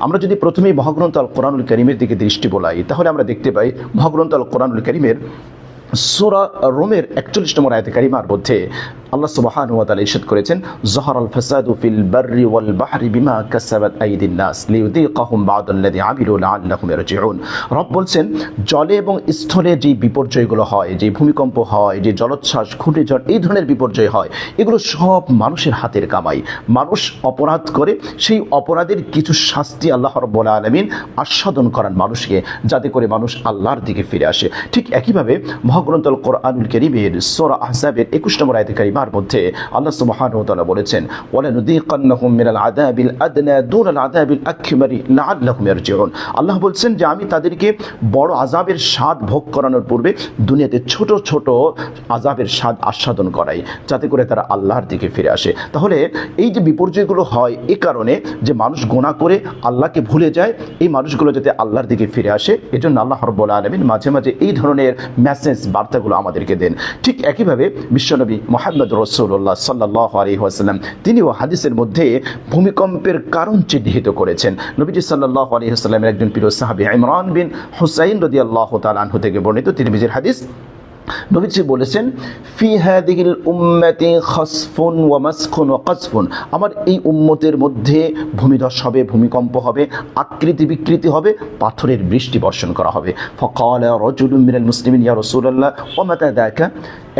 আমরা যদি প্রথমেই মহাগ্রন্থ আল কোরআনুল করিমের দিকে দৃষ্টি বলাই, তাহলে আমরা দেখতে পাই মহাগ্রন্থ আল কোরআনুল করিমের সোরা রোমের একচল্লিশ নম্বর আয়তে কারিমার মধ্যে আল্লাহ সুবহান ওয়া তাআলা ইরশাদ করেছেন, জহর আল ফাসাদু ফিল বাররি ওয়াল বাহরি বিমা কাসাবাত আইদিন নাস লিউযীকাহুম বা'দাল্লাযী আমিলু লাআল্লাহুম ইয়ারজিউন। রব বলছেন, জলে এবং স্থলে যে বিপর্যয়গুলো হয়, যে ভূমিকম্প হয়, যে জলোচ্ছ্বাস, ঘূর্ণিঝড়, এই ধরনের বিপর্যয় হয়, এগুলো সব মানুষের হাতের কামাই। মানুষ অপরাধ করে, সেই অপরাধের কিছু শাস্তি আল্লাহ রব্বুল আলমিন আস্বাদন করান মানুষকে, যাতে করে মানুষ আল্লাহর দিকে ফিরে আসে। ঠিক একইভাবে মহাগ্রন্থ কোরআনুল করিমের সোরা আহসাবের একুশ নম্বর আয়তে কারিমার মধ্যে আল্লাহ সুবহানাহু বলেছেন আল্লাহ বলছেন যে, আমি তাদেরকে বড় আযাবের স্বাদ ভোগ করানোর পূর্বে দুনিয়াতে ছোট ছোট আযাবের স্বাদ আস্বাদন করাই, যাতে করে তারা আল্লাহর দিকে ফিরে আসে। তাহলে এই যে বিপর্যয়গুলো হয় এ কারণে যে মানুষ গোনা করে আল্লাহকে ভুলে যায়, এই মানুষগুলো যাতে আল্লাহর দিকে ফিরে আসে, এজন্য আল্লাহ রব্বুল আলমিন মাঝে মাঝে এই ধরনের মেসেজ বার্তাগুলো আমাদেরকে দেন। ঠিক একইভাবে বিশ্বনবী মোহাম্মদ রসুল্লাহ সাল্লাহ আলী আসাল্লাম তিনিও হাদিসের মধ্যে ভূমিকম্পের কারণ চিহ্নিত করেছেন। নবীজি সাল্লাহ আলী আসাল্লামের একজন প্রিয় সাহাবি ইমরান বিন হুসাইন রদি আল্লাহ তালান থেকে বর্ণিত তিনি বিজির হাদিস নবীজি বলেছেন, ফি হাদিহিল উম্মতি খসফুন ওয়া মাসখুন ওয়া কাসফুন। আমার এই উম্মতের মধ্যে ভূমিধস হবে, ভূমিকম্প হবে, আকৃতি বিকৃতি হবে, পাথরের বৃষ্টি বর্ষণ করা হবে। ফকাল রজুলুম মিনাল মুসলিমিন, ইয়া রাসূলুল্লাহ, ওয়া মাতা দাকা?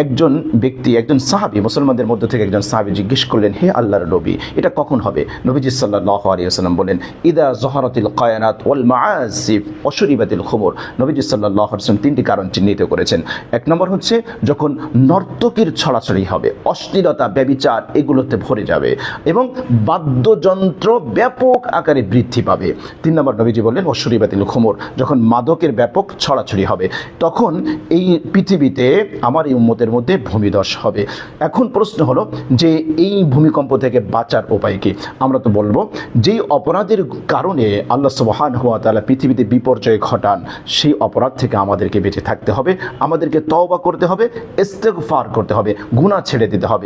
একজন ব্যক্তি, একজন সাহাবী, মুসলমানদের মধ্যে থেকে একজন সাহাবী জিজ্ঞেস করলেন, হে আল্লাহর নবী, এটা কখন হবে? নবীজি সাল্লাল্লাহু আলাইহি ওয়াসাল্লাম বলেন ইদা জহরাতিল কায়নাত ওয়াল মাআসিফ অশরিবাতিল খুমর। নবীজি সাল্লাল্লাহু আলাইহি ওয়াসাল্লাম তিনটি কারণ চিহ্নিত করেছেন। এক নম্বর হচ্ছে, যখন নর্তকীর ছড়াছড়ি হবে, অশ্লীলতা, ব্যবিচার এগুলোতে ভরে যাবে এবং বাদ্যযন্ত্র ব্যাপক আকারে বৃদ্ধি পাবে। তিন নম্বর নবীজি বললেন অশ্বরিবাতিল খুমর, যখন মাদকের ব্যাপক ছড়াছড়ি হবে, তখন এই পৃথিবীতে আমার এই উম্মতের মধ্যে ভূমিদশ হবে। এখন প্রশ্ন হলো, যে এই ভূমিকম্প থেকে বাঁচার উপায় কি? আমরা তো বলব, যেই অপরাধের কারণে আল্লাহ সুবহান হুয়া তাআলা পৃথিবীতে বিপর্যয় ঘটান, সেই অপরাধ থেকে আমাদেরকে বেঁচে থাকতে হবে। আমাদেরকে তওবা করতে হবে ইস্তেগফার করতে হবে গুনাহ ছেড়ে দিতে হবে।